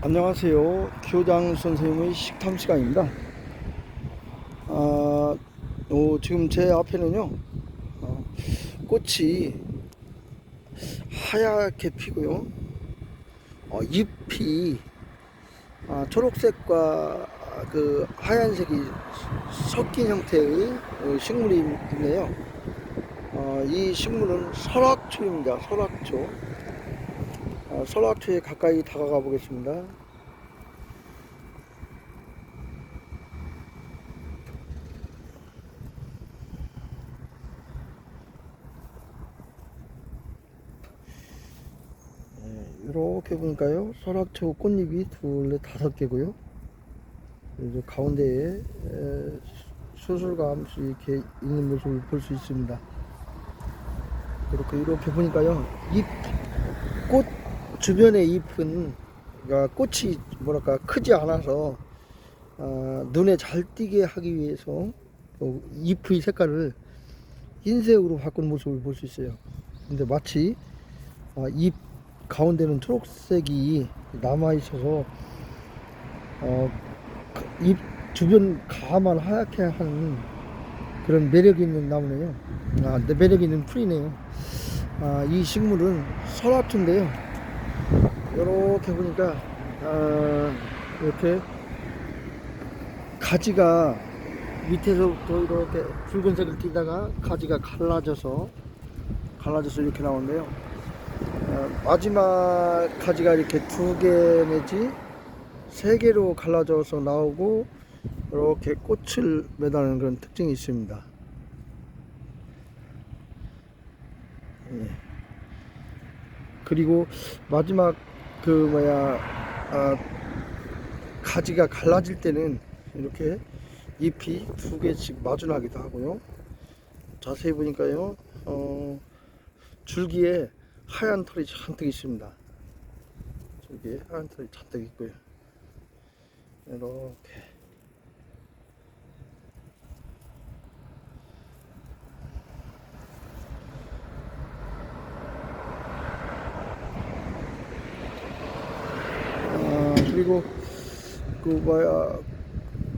안녕하세요. 교장 선생님의 식탐 시간입니다. 아, 어, 지금 제 앞에는요, 어, 꽃이 하얗게 피고요, 어, 잎이 아, 초록색과 그 하얀색이 섞인 형태의 어, 식물이 있네요. 어, 이 식물은 설악초입니다. 설악초. 어, 설악초에 가까이 다가가 보겠습니다. 이렇게 보니까요, 설악초 꽃잎이 둘, 넷, 다섯 개고요. 그리고 가운데에 에, 수술감 이렇게 있는 모습을 볼 수 있습니다. 이렇게 이렇게 보니까요, 잎, 꽃 주변의 잎은 그러니까 꽃이 뭐랄까 크지 않아서 아, 눈에 잘 띄게 하기 위해서 그 잎의 색깔을 흰색으로 바꾼 모습을 볼 수 있어요. 근데 마치 아, 잎 가운데는 초록색이 남아 있어서 어, 그잎 주변 가만 하얗게 하는 그런 매력 있는 나무네요. 아, 네, 매력 있는 풀이네요. 아, 이 식물은 설화초인데요. 이렇게 보니까 아, 이렇게 가지가 밑에서부터 이렇게 붉은색을 띠다가 가지가 갈라져서 갈라져서 이렇게 나오는데요. 어, 마지막 가지가 이렇게 두 개 내지 세 개로 갈라져서 나오고 이렇게 꽃을 매다는 그런 특징이 있습니다. 예. 그리고 마지막 그 뭐야 아, 가지가 갈라질 때는 이렇게 잎이 두 개씩 마주나기도 하고요. 자세히 보니까요, 어, 줄기에 하얀 털이 잔뜩 있습니다. 줄기에 하얀 털이 잔뜩 있고요. 이렇게. 아, 그리고 그 뭐야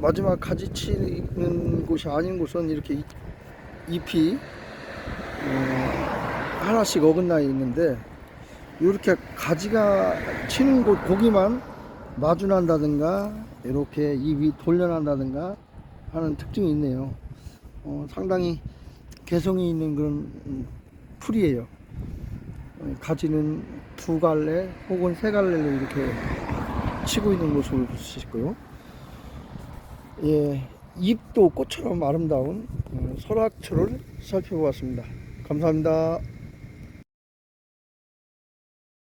마지막 가지 치는 곳이 아닌 곳은 이렇게 잎- 잎이 어, 하나씩 어긋나 있는데 이렇게 가지가 치는 곳 고기만 마주난다든가 이렇게 잎이 돌려난다든가 하는 특징이 있네요. 어, 상당히 개성이 있는 그런 음, 풀이에요. 어, 가지는 두 갈래 혹은 세 갈래로 이렇게 치고 있는 모습을 있고요. 예, 잎도 꽃처럼 아름다운 어, 설악초를 살펴보았습니다. 감사합니다.